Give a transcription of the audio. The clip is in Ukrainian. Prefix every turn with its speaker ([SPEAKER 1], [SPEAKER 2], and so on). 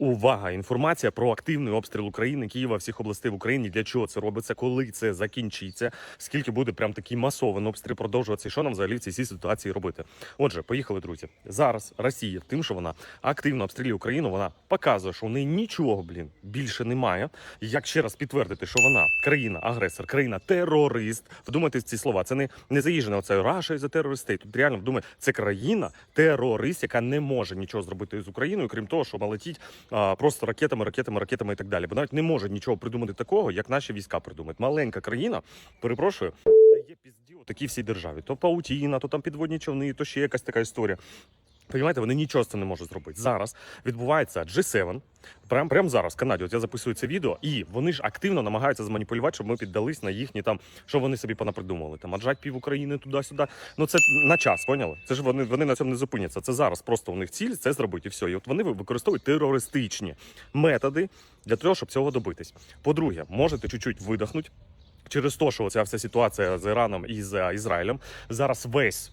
[SPEAKER 1] Увага! Інформація про активний обстріл України, Києва, всіх областей в Україні. Для чого це робиться? Коли це закінчиться? Скільки буде прям такий масований обстріл продовжуватися? Що нам взагалі в цій ситуації робити? Отже, поїхали, друзі. Зараз Росія, тим, що вона активно обстрілює Україну, вона показує, що в неї нічого, блін, більше немає. Як ще раз підтвердити, що вона країна-агресор, країна-терорист. Вдумайтесь ці слова. Це не, не заїжджена оце Раша за терористей. Тут реально вдумай, це країна-терорист, яка не може нічого зробити з Україною, крім того, що летіть а, просто ракетами, ракетами, ракетами і так далі. Бо навіть не може нічого придумати такого, як наші війська придумають. Маленька країна, перепрошую, є пізді такі всій державі. То паутіна, то там підводні човни, то ще якась така історія. Понімаєте, вони нічого з цим не можуть зробити. Зараз відбувається G7, прямо прямо зараз в Канаді. От я записую це відео, і вони ж активно намагаються зманіпулювати, щоб ми піддались на їхні там, що вони собі понапридумували. Там аджать пів України туди-сюди. Ну це на час, поняли? Це ж вони, вони на цьому не зупиняться. Це зараз просто у них ціль це зробити і все. І от вони використовують терористичні методи для того, щоб цього добитись. По-друге, можете чуть-чуть видихнути. Через те, що ця вся ситуація з Іраном і з Ізраїлем зараз весь